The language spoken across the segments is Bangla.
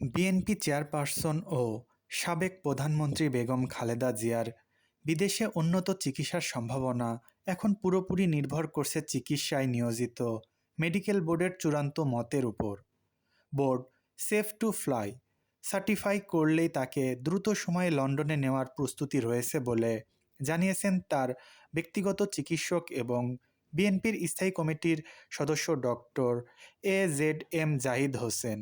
বিএনপি চেয়ারপারসন ও সাবেক প্রধানমন্ত্রী বেগম খালেদা জিয়ার বিদেশে উন্নত চিকিৎসার সম্ভাবনা এখন পুরোপুরি নির্ভর করছে চিকিৎসায় নিয়োজিত মেডিকেল বোর্ডের চূড়ান্ত মতের উপর। Board safe to fly, certify করলেই তাকে দ্রুত সময়ে লন্ডনে নেওয়ার প্রস্তুতি রয়েছে বলে জানিয়েছেন তার ব্যক্তিগত চিকিৎসক এবং বিএনপির স্থায়ী কমিটির সদস্য doctor A Z M Zahid Hossain.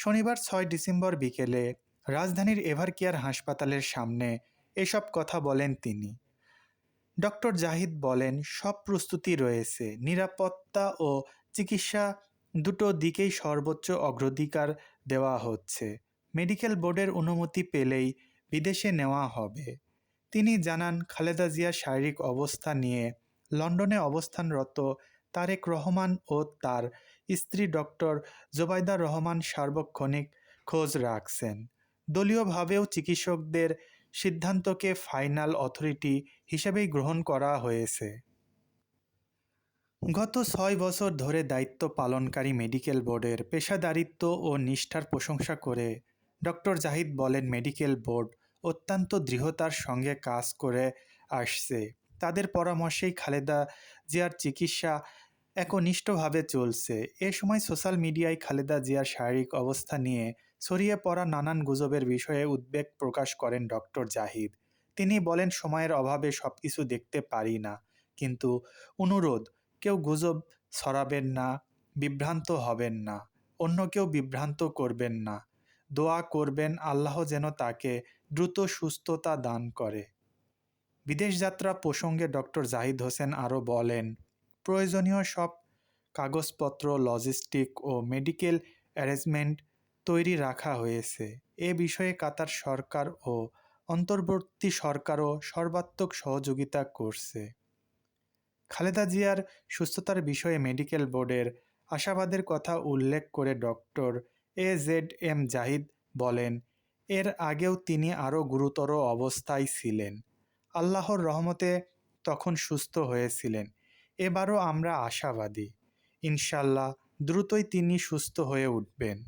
শনিবার ছয় ডিসেম্বর বিকেলে রাজধানীর এভারকেয়ার হাসপাতালের সামনে এসব কথা বলেন তিনি। ডক্টর জাহিদ বলেন, সব প্রস্তুতি রয়েছে। নিরাপত্তা ও চিকিৎসা দুটো দিকেই সর্বোচ্চ অগ্রাধিকার দেওয়া হচ্ছে। মেডিকেল বোর্ডের অনুমতি পেলেই বিদেশে নেওয়া হবে। তিনি জানান, খালেদা জিয়ার শারীরিক অবস্থা নিয়ে লন্ডনে অবস্থানরত তারেক রহমান ও তার স্ত্রী ডক্টর জোবাইদা রহমান সার্বক্ষণিক খোঁজ রাখছেন। দলীয়ভাবেও চিকিৎসকদের সিদ্ধান্তকে ফাইনাল অথরিটি হিসেবেই গ্রহণ করা হয়েছে। গত ছয় বছর ধরে দায়িত্ব পালনকারী মেডিকেল বোর্ডের পেশাদারিত্ব ও নিষ্ঠার প্রশংসা করে ডক্টর জাহিদ বলেন, মেডিকেল বোর্ড অত্যন্ত দৃঢ়তার সঙ্গে কাজ করে আসছে। তাদের পরামর্শেই খালেদা জিয়ার চিকিৎসা একনিষ্ঠভাবে চলছে। এ সময় সোশ্যাল মিডিয়ায় খালেদা জিয়ার শারীরিক অবস্থা নিয়ে ছড়িয়ে পড়া নানান গুজবের বিষয়ে উদ্বেগ প্রকাশ করেন ডক্টর জাহিদ। তিনি বলেন, সময়ের অভাবে সব কিছু দেখতে পারি না। কিন্তু অনুরোধ, কেউ গুজব ছড়াবেন না, বিভ্রান্ত হবেন না, অন্য কেউ বিভ্রান্ত করবেন না। দোয়া করবেন, আল্লাহ যেন তাকে দ্রুত সুস্থতা দান করে। বিদেশ যাত্রা প্রসঙ্গে ডক্টর জাহিদ হোসেন আরও বলেন প্রয়োজনীয় সব কাগজপত্র লজিস্টিক ও মেডিকেল অ্যারেঞ্জমেন্ট তৈরি রাখা হয়েছে। এ বিষয়ে কাতার সরকার ও অন্তর্বর্তী সরকারও সর্বাত্মক সহযোগিতা করছে। খালেদা জিয়ার সুস্থতার বিষয়ে মেডিকেল বোর্ডের আশাবাদের কথা উল্লেখ করে doctor A Z M Zahid বলেন, এর আগেও তিনি আরও গুরুতর অবস্থায় ছিলেন। আল্লাহর রহমতে তখন সুস্থ হয়েছিলেন। এবারও আমরা আশাবাদী। ইনশাল্লাহ দ্রুতই তিনি সুস্থ হয়ে উঠবেন।